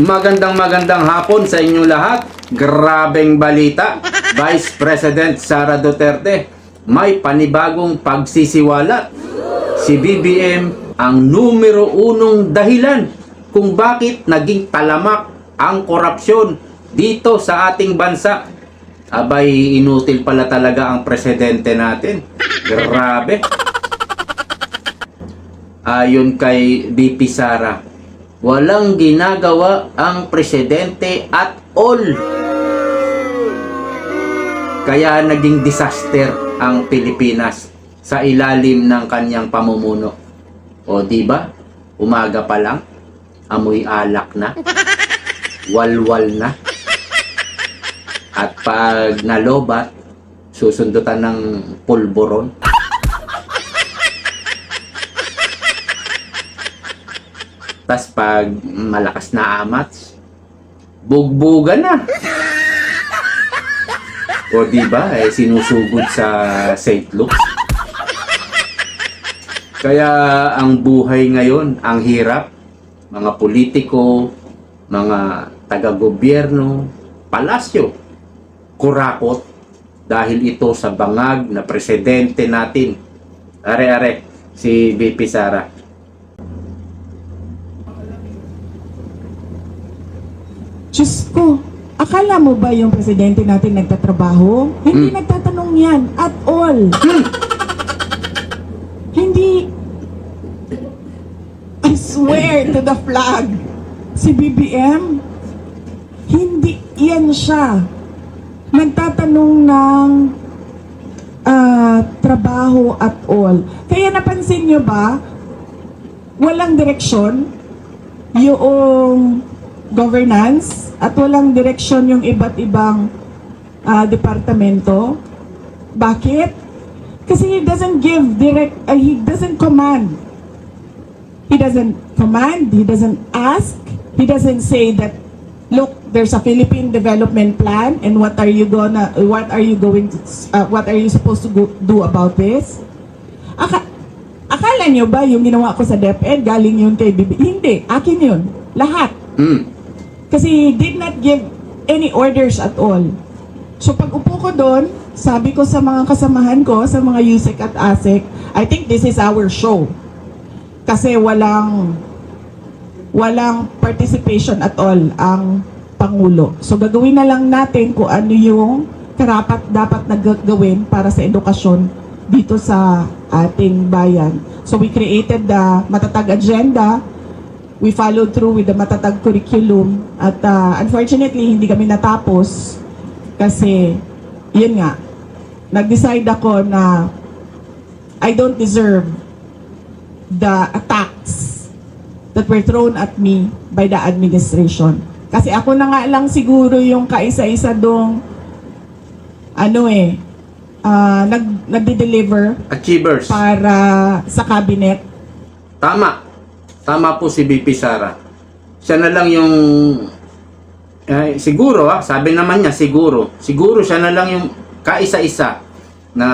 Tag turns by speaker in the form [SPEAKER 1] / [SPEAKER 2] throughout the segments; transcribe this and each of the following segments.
[SPEAKER 1] Magandang magandang hapon sa inyo lahat. Grabeng balita. Vice President Sara Duterte may panibagong pagsisiwalat. Si BBM ang numero unong dahilan kung bakit naging talamak ang korupsyon dito sa ating bansa. Abay, inutil pala talaga ang presidente natin. Grabe. Ayon kay BP Sara, walang ginagawa ang presidente at all. Kaya naging disaster ang Pilipinas sa ilalim ng kanyang pamumuno. O di ba? Umaga pa lang, amoy alak na, walwal na. At pag nalobat, susundutan ng pulboron. Tas pag malakas na amats, bugbugan na. O di ba eh sinusugod sa St. Luke's. Kaya ang buhay ngayon, ang hirap, mga politiko, mga taga-gobyerno, palasyo, kurakot dahil ito sa bangag na presidente natin. Are-are, si BP Sara.
[SPEAKER 2] Diyos ko, akala mo ba yung presidente natin nagtatrabaho? Hindi
[SPEAKER 1] Hmm.
[SPEAKER 2] nagtatanong yan at all. Hindi, I swear to the flag, si BBM, hindi yan siya. Nagtatanong ng ah, trabaho at all. Kaya napansin nyo ba, walang direksyon yung governance at walang direksyon yung iba't ibang ah, departamento. Bakit? Kasi he doesn't give direct, ah, he doesn't command. He doesn't command, he doesn't ask, he doesn't say that, look, there's a Philippine development plan and what are you gonna, what are you going to, ah, what are you supposed to go, do about this? Aka, akala nyo ba yung ginawa ko sa DepEd, galing yun kay Bibi? Hindi, akin yun. Lahat.
[SPEAKER 1] Hmm.
[SPEAKER 2] Kasi did not give any orders at all. So pag upo ko doon, sabi ko sa mga kasamahan ko, sa mga USEC at ASEC, I think this is our show. Kasi walang walang participation at all ang Pangulo. So gagawin na lang natin kung ano yung karapat dapat na ga- gawin para sa edukasyon dito sa ating bayan. So we created the matatag agenda we followed through with the matatag curriculum at uh, unfortunately hindi kami natapos kasi yun nga nag-decide ako na I don't deserve the attacks that were thrown at me by the administration. Kasi ako na nga lang siguro yung kaisa-isa dong ano eh ah, nag nagde-deliver
[SPEAKER 1] Achievers.
[SPEAKER 2] para sa cabinet
[SPEAKER 1] Tama. Tama po si BP Sara. Siya na lang yung eh, siguro ah, sabi naman niya siguro. Siguro siya na lang yung kaisa-isa na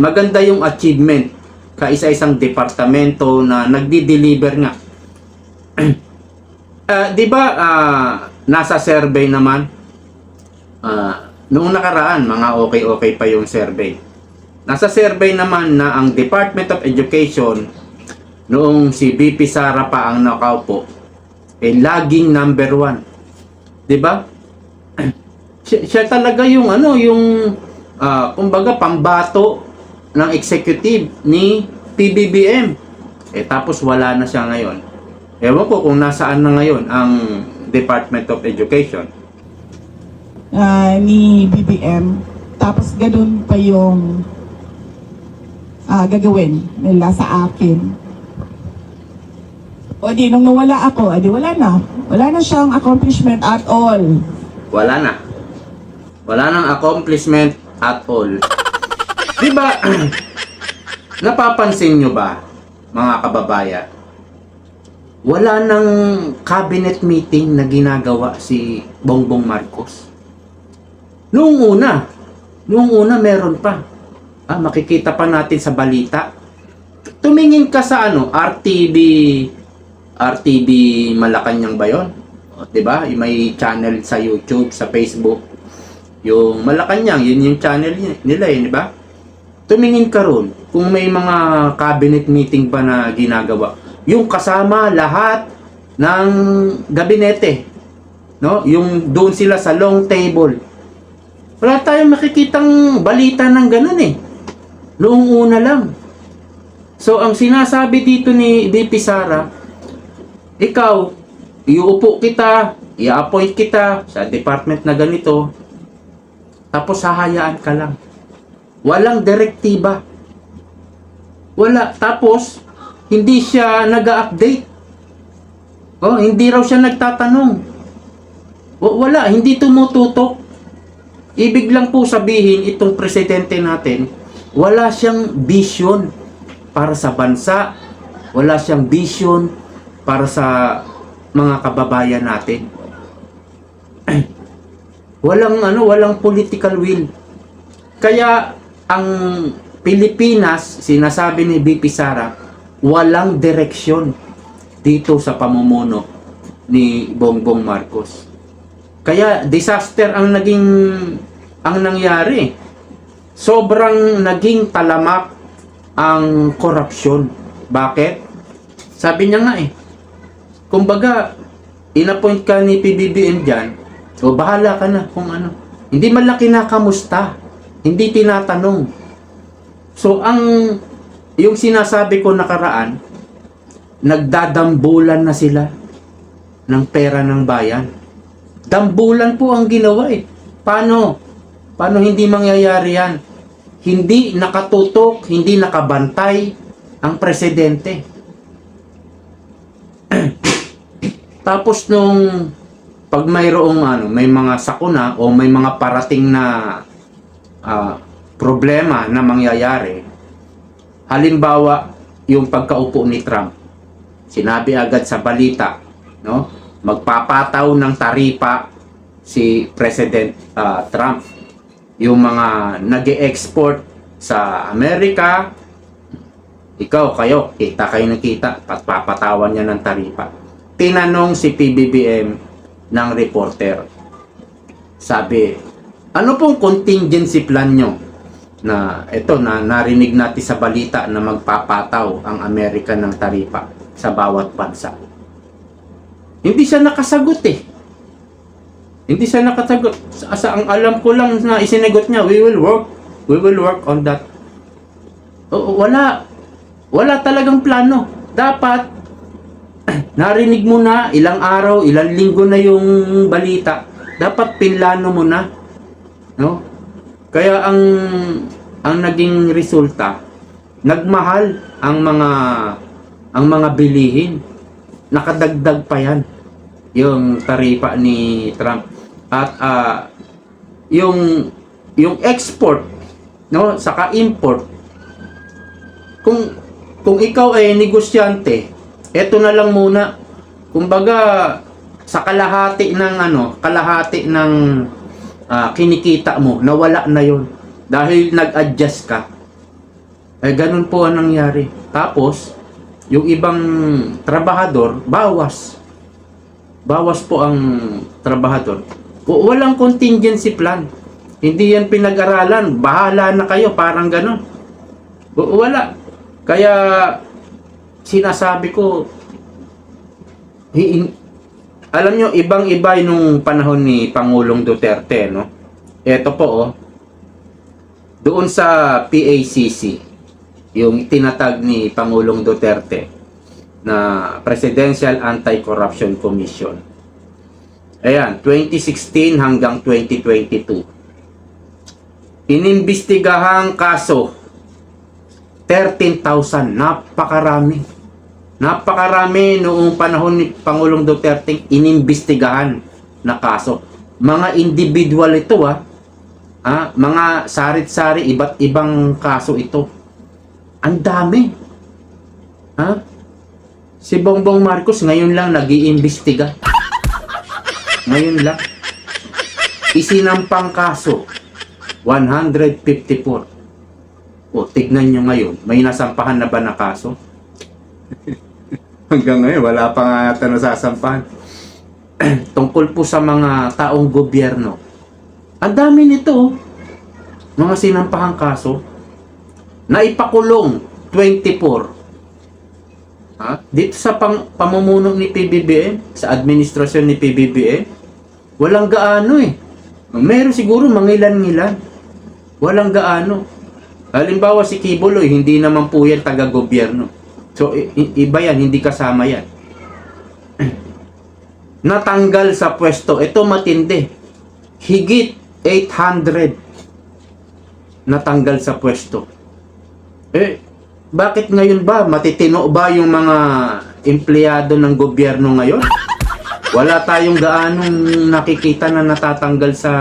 [SPEAKER 1] maganda yung achievement kaisa-isang departamento na nagdi-deliver nga. Ah, 'di ba ah, nasa survey naman ah, noong nakaraan mga okay-okay pa yung survey. Nasa survey naman na ang Department of Education noong si BP Sara pa ang nakaupo, eh laging number one. 'Di ba? siya, siya talaga yung ano, yung ah, kumbaga pambato ng executive ni PBBM. Eh tapos wala na siya ngayon. Ewan ko kung nasaan na ngayon ang Department of Education.
[SPEAKER 2] ah, ni BBM. Tapos ganun pa yung ah, gagawin nila sa akin. O di, nung nawala ako, edi wala na. Wala na siyang accomplishment at all.
[SPEAKER 1] Wala na. Wala nang accomplishment at all. Di ba? Napapansin nyo ba, mga kababayan? Wala nang cabinet meeting na ginagawa si Bongbong Marcos. Noong una, noong una meron pa. Ah, makikita pa natin sa balita. Tumingin ka sa ano, RTV RTV Malacanang ba yun? O, 'di ba? Yung May channel sa YouTube, sa Facebook. Yung Malacanang, yun yung channel nila eh, 'di ba? Tumingin ka ron kung may mga cabinet meeting pa na ginagawa. Yung kasama lahat ng gabinete. No? Yung doon sila sa long table. Wala tayong makikitang balita ng ganun eh. Noong una lang. So, ang sinasabi dito ni VP Sara, ikaw, iuupo kita, i-appoint kita sa department na ganito, tapos hahayaan ka lang. Walang direktiba. Wala. Tapos, hindi siya nag-update. Oh, hindi raw siya nagtatanong. O, wala, hindi tumututok. Ibig lang po sabihin itong presidente natin, wala siyang vision para sa bansa, wala siyang vision para sa mga kababayan natin. walang ano, walang political will. Kaya ang Pilipinas, sinasabi ni BP Sara, walang direksyon dito sa pamumuno ni Bongbong Marcos. Kaya disaster ang naging ang nangyari. Sobrang naging talamak ang korupsyon. Bakit? Sabi niya nga eh. Kumbaga, inappoint ka ni PBBM dyan, o bahala ka na kung ano. Hindi man lang kinakamusta. Hindi tinatanong. So, ang yung sinasabi ko nakaraan, nagdadambulan na sila ng pera ng bayan. Dambulan po ang ginawa eh. Paano? Paano hindi mangyayari yan? Hindi nakatutok, hindi nakabantay ang presidente. Tapos nung pag mayroong ano, may mga sakuna o may mga parating na ah, problema na mangyayari, halimbawa yung pagkaupo ni Trump, sinabi agad sa balita, no? Magpapataw ng taripa si President ah, Trump. Yung mga nag export sa Amerika, ikaw, kayo, kita kayo nakita, at papatawan niya ng taripa. Tinanong si PBBM ng reporter. Sabi, ano pong contingency plan nyo na ito na narinig natin sa balita na magpapataw ang Amerika ng taripa sa bawat bansa. Hindi siya nakasagot eh. Hindi siya nakasagot. Sa, sa ang alam ko lang na isinagot niya, we will work. We will work on that. O, wala. Wala talagang plano. Dapat narinig mo na ilang araw, ilang linggo na yung balita. Dapat pinlano mo na. No? Kaya ang ang naging resulta, nagmahal ang mga ang mga bilihin. Nakadagdag pa yan yung taripa ni Trump. At ah, yung yung export no saka import kung kung ikaw ay negosyante eto na lang muna. Kumbaga sa kalahati ng ano kalahati ng ah, kinikita mo nawala na yon dahil nag-adjust ka. Eh ganun po ang nangyari. Tapos yung ibang trabahador bawas. Bawas po ang trabahador. W- walang contingency plan. Hindi yan pinag-aralan. Bahala na kayo. Parang ganun. W- wala. Kaya sinasabi ko hi- alam nyo ibang iba nung panahon ni Pangulong Duterte no? Eto po oh. Doon sa PACC yung tinatag ni Pangulong Duterte na Presidential Anti-Corruption Commission. Ayan 2016 hanggang 2022 inimbestigahang kaso 13,000 napakarami napakarami noong panahon ni Pangulong Duterte inimbestigahan na kaso. Mga individual ito ah. Ah mga sarit-sari iba't ibang kaso ito. Ang dami. Ha? Si Bongbong Marcos ngayon lang nag-iimbestiga. Ngayon lang. Isinampang kaso 154 o tignan nyo ngayon may nasampahan na ba na kaso hanggang ngayon wala pa nga ata nasasampahan tungkol po sa mga taong gobyerno. Ang dami nito, oh. mga sinampahang kaso, na ipakulong 24. Ha? Dito sa pang, pamumuno ni PBBM, sa administrasyon ni PBBM, walang gaano eh. Meron siguro mangilan-ngilan. Walang gaano. Halimbawa si Kibuloy, hindi naman po yan taga-gobyerno. So, iba yan, hindi kasama yan. Natanggal sa pwesto. Ito matindi. Higit 800 natanggal sa pwesto. Eh, bakit ngayon ba? Matitino ba yung mga empleyado ng gobyerno ngayon? Wala tayong gaanong nakikita na natatanggal sa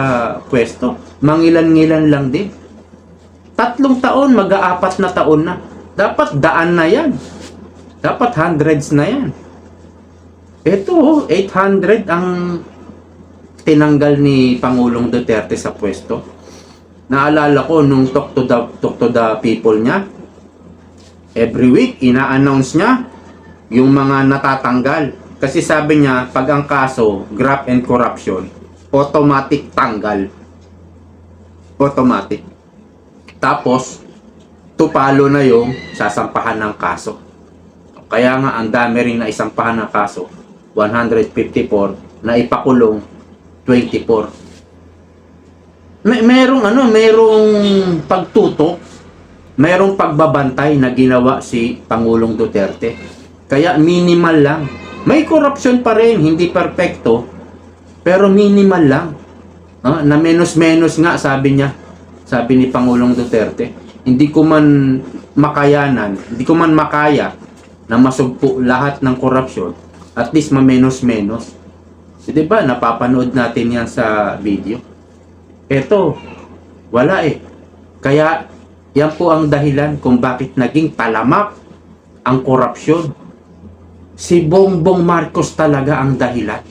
[SPEAKER 1] pwesto. Mangilan-ngilan lang din. Tatlong taon, mag-aapat na taon na. Dapat daan na yan. Dapat hundreds na yan. Ito, oh, 800 ang tinanggal ni Pangulong Duterte sa pwesto. Naalala ko nung talk to the, talk to the people niya, every week, ina-announce niya yung mga natatanggal. Kasi sabi niya, pag ang kaso, graft and corruption, automatic tanggal. Automatic. Tapos, tupalo na yung sasampahan ng kaso. Kaya nga, ang dami rin na isampahan ng kaso. 154 na ipakulong 24. May merong ano, merong pagtutok, merong pagbabantay na ginawa si Pangulong Duterte. Kaya minimal lang. May corruption pa rin, hindi perpekto, pero minimal lang. Ah, na menos-menos nga sabi niya, sabi ni Pangulong Duterte. Hindi ko man makayanan, hindi ko man makaya na masugpo lahat ng korupsyon, at least mamenos-menos. So, di ba, napapanood natin yan sa video. Eto, wala eh. Kaya, yan po ang dahilan kung bakit naging talamak ang korupsyon. Si Bongbong Marcos talaga ang dahilan.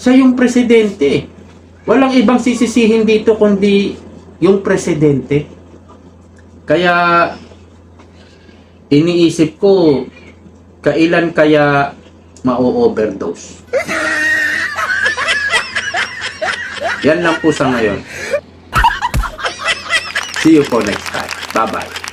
[SPEAKER 1] Siya yung presidente. eh. Walang ibang sisisihin dito kundi yung presidente. Kaya, iniisip ko, kailan kaya ma-overdose? Yan lang po sa ngayon. See you po next time. Bye-bye.